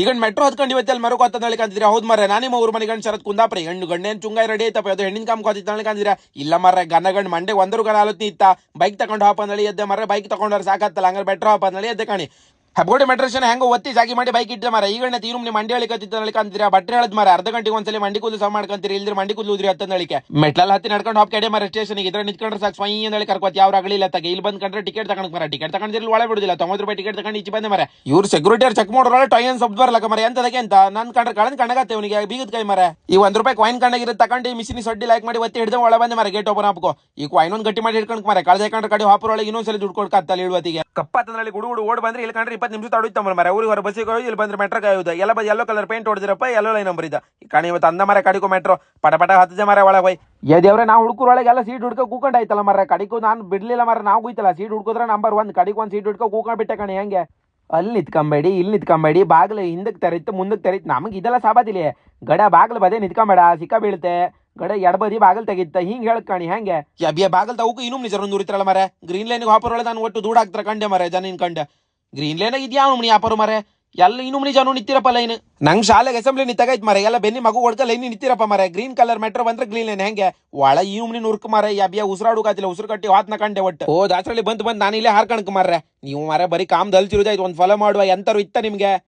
ಈಗ ಮೆಟ್ರೋ ಹತ್ಕೊಂಡು ಇವತ್ತೆಲ್ಲಿ ಮರು ಕೊತ್ತ ಕಂತಿದ್ರೆ ಹೌದು ಮರ ನಾನೇ ಊರು ಮನೆ ಗಂಡ್ ಶರತ್ ಕುಂದಾಪ್ರಿ. ಹೆಣ್ಣು ಗಣ್ಣೆ ಚುಂಗಾಯ ರೆಡಿ ಐತಪ್ಪ. ಅದು ಹೆಣ್ಣಿನ ಕಾಮ್ ಕೊತ್ತಿದ್ದಾಳೆ ಕಂದಿರ ಇಲ್ಲ ಮರ ಗನ ಮಂಡೆ ಒಂದರು ಗಣ ಆಲೋಚನೆ ಇತ್ತ? ಬೈಕ್ ತಗೊಂಡು ಹಾಪ ಅಂದಳಿ ಎದ್ದೆ ಮರ ಬೈಕ್ ತಗೊಂಡ್ರೆ ಸಾಕತ್ತಲ್ಲ, ಹಂಗಾರೆ ಮೆಟ್ರೋ ಹಾಪ ಅಂದಳಿ ಎದ್ದೆ ಕಾಣಿ. ಹೆಬ್ಗೋಡಿ ಮೆಟ್ರೇಷನ್ ಹೆಂಗ ಒತ್ತಿ ಜಾಗಿ ಮಾಡಿ ಬೈಕ್ ಇಟ್ಟ ಮಾರ ಈಗ ತೀರು ನಿಮ್ಮ ಮಂಡಿ ಹೇಳಿಕೆ ಅಂತೀರ ಬಟ್ರೆ ಹೇಳದ್ ಮಾರ ಅರ್ಧ ಗಂಟೆಗೆ ಒಂದ್ಸಲಿ ಮಂಡಿ ಕೂದಲು ಸಹ ಮಾಡ್ಕೊಂತೀರಿ. ಇಲ್ದ್ರೆ ಮಂಡಿ ಕೂದಲು ಉದ್ರಿ ಹತ್ತಂದಳಿಕೆ ಮೆಟ್ಲಲ್ಲಿ ಹತ್ತಿ ನಡ್ಕೊಂಡು ಹಾಪ್ ಕಡೆ ಮಾರ ಸ್ಟೇಷನ್ ಇದ್ರೆ ನಿಂತ್ಕೊಂಡ್ರೆ ಸಾಕು. ಸ್ವಯಿ ಅಂತ ಹೇಳಿ ಕರ್ಕೋತಿ ಯಾವ ಆಗಲಿಲ್ಲ ತಗ ಇಲ್ಲಿ ಬಂದ್ ಕಂಡ್ರೆ ಟಿಕೆಟ್ ತಗೊಂಡ್ ಮಾರ ಟಿಕೆಟ್ ತಗೊಂಡಿರ್ಲಿ ಒಳಗೆ ಬಿಡುದಿಲ್ಲ. ತೊಂಬತ್ತು ರೂಪಾಯಿ ಟಿಕೆಟ್ ತಗೊಂಡು ಇಚ್ಚಿ ಬಂದೆ ಮಾರ ಇವ್ರು ಸೆಕ್ಯೂರಿಟಿ ಚೆಕ್ ಮಾಡೋರಲ್ಲ ಟೈನ್ ಸಬ್ದ್ ಮಾರ ಎಂತ ಎಂತದಕ್ಕೆ ಅಂತ? ನನ್ ಕಂಡ್ರೆ ಕಳನ್ ಕಣ್ಣಗತ್ತೆ ಅವನಿಗೆ ಬೀಗದ ಕೈ ಮಾರ ಈ ಒಂದ್ ರೂಪಾಯಿ ಕಾಯಿನ್ ಕಂಡಾಗಿರುತ್ತೆ ತಗೊಂಡು ಮಿಷಿನಿ ಸೊಡ್ಡಿ ಲೈಕ್ ಮಾಡಿ ಒತ್ತಿ ಹಿಡಿದು ಒಳ ಬಂದೆ ಮಾರ ಗೇಟ್ ಓಪನ್ ಹಾಕೋ ಈ ಕಾಯಿನ್ ಒಂದು ಗಟ್ಟಿ ಮಾಡಿ ಹಿಡ್ಕೊಂಡು ಮಾರ ಕಳೆದ ಕಂಡ್ರೆ ಕಡೆ ಹಾಪರ್ ಒಳಗೆ ಇನ್ನೊಂದ್ಸಲಿ ದುಡ್ಡು ಕೊಡ್ಕತ್ತಲ್ಲ ಇಳುವತ್ತಿಗೆ ಕಪ್ಪತ್ತಂದ್ರಲ್ಲಿ ಗುಡು ಗುಡು ಓಡ್ ಬಂದ್ರೆ ಇಲ್ಲಿ ಕಂಡ್ರೆ ಇಪ್ಪತ್ತು ನಿಮಿಷ ತಡುತ್ತಮ್ಮ ಮರ. ಊರಿಗೆ ಹೊರ ಬಸ್ಸಿಗೆ ಹೋಗಿ ಇಲ್ಲಿ ಬಂದ್ರೆ ಮೆಟ್ರೋ ಕಾಯುವುದು ಎಲ್ಲ ಬದಿ ಎಲ್ಲೋ ಕಲರ್ ಪೇಂಟ್ ಹೊಡೆದಿರಪ್ಪ ಎಲ್ಲೋ ಲೈನ್ ನಂಬರ್ ಇದೆ. ಈ ಕಣಿ ಇವತ್ತು ಅಂದ ಮರ ಕಡಿಕೋ ಮೆಟ್ರೋ ಪಟ ಪಟ ಹತ್ತದ ಮರ ಒಳಗೆ ಹೋಯ್. ಏ ದೇವ್ರೆ, ನಾವು ಹುಡುಕರೊಳಗೆ ಎಲ್ಲ ಸೀಟ್ ಹುಡ್ಕೋ ಕೂಕೊಂಡು ಆಯ್ತಲ್ಲ ಮರ. ಕಡಿಕೋ ನಾನು ಬಿಡ್ಲಿಲ್ಲ ಮರ, ನಾವು ಕೂಯ್ತಲ್ಲ ಸೀಟ್ ಹುಡ್ಕೋದ್ರೆ ನಂಬರ್ ಒಂದು ಕಡಿಗೆ ಒಂದು ಸೀಟ್ ಹುಡ್ಕೋ ಕೂಕೊಂಡು ಬಿಟ್ಟೆ ಕಣಿ, ಹೆಂಗೆ? ಅಲ್ಲಿ ನಿತ್ಕೊಂಬೇಡಿ, ಇಲ್ಲಿ ನಿತ್ಕೊಂಬೇಡಿ. ಬಾಗಿಲು ಹಿಂದಕ್ಕೆ ತೆರೀತು, ಮುಂದಕ್ಕೆ ತೆರೀತು. ನಮಗೆ ಇದೆಲ್ಲ ಸಾಬಾತಿಲಿ ಗಡ ಬಾಗಿಲು ಬದೇ ನಿತ್ಕೊಂಬೇಡ, ಸಿಕ್ಕ ಬೀಳುತ್ತೆ. ಗಡ ಎಡಬದಿ ಬಾಗಲ್ ತೆಗಿತ್ತ. ಹಿಂಗ್ ಹೇಳ ಕಾಣಿ, ಹೆಂಗೆ? ಯಬ್ಬಿಯ ಬಾಗಲ್ ತಗೋಕು ಇನ್ನೂ ನಿಜರ ಒಂದು ಉರಿತಾರಲ್ಲ ಮರೆ ಗ್ರೀನ್ ಲೈನ್ ಹಾಪರ್ ಒಳಗೆ ನಾನು ಒಟ್ಟು ದೂಡ ಹಾಕ್ತಾರ ಕಂಡೆ ಮರೆ ಜನ ಕಂಡೆ. ಗ್ರೀನ್ ಲೈನ್ ಇದ್ಯಾ ಮುನಿ ಹಾಪರು ಮರೆ ಎಲ್ಲ ಇನ್ನೂ ಮುನಿ ಜನ ನಿಂತಿರಪ್ಪ ಲೈನ್ ನಂಗ್ ಶಾಲೆಗೆ ಅಸೆಂಬ್ಲಿ ನಿಂತಾಗೈತ್ ಮರೆ ಎಲ್ಲ ಬೆನ್ನಿ ಮಗು ಹೊಡ್ಕ ಲೈನ್ ನಿಂತಿರಪ್ಪ ಮರೆ ಗ್ರೀನ್ ಕಲರ್ ಮೆಟ್ರೋ ಬಂದ್ರೆ ಗ್ರೀನ್ ಲೈನ್ ಹೆಂಗೆ? ಒಳ ಈ ಮುನಿ ನುರ್ಕ್ ಮರೆ ಯಬ್ಬಿಯ ಉಸಿರಾಡುಕಾತಿಲ್ಲ ಉಸಿರು ಕಟ್ಟಿ ಹಾತ್ನ ಕಂಡೆ ಒಟ್ಟು. ಓ, ದಾಸರಲ್ಲಿ ಬಂದು ಬಂದು ನಾನು ಇಲ್ಲೇ ಹಾರ್ಕಣಕ್ ಮರ್ರೆ. ನೀವು ಮರೆ ಬರೀ ಕಾಮ್ ದಲ್ಚಿರುದಾಯ್ತು ಒಂದು ಫಾಲೋ ಮಾಡುವ ಎಂತರು ಇತ್ತ ನಿಮ್ಗೆ?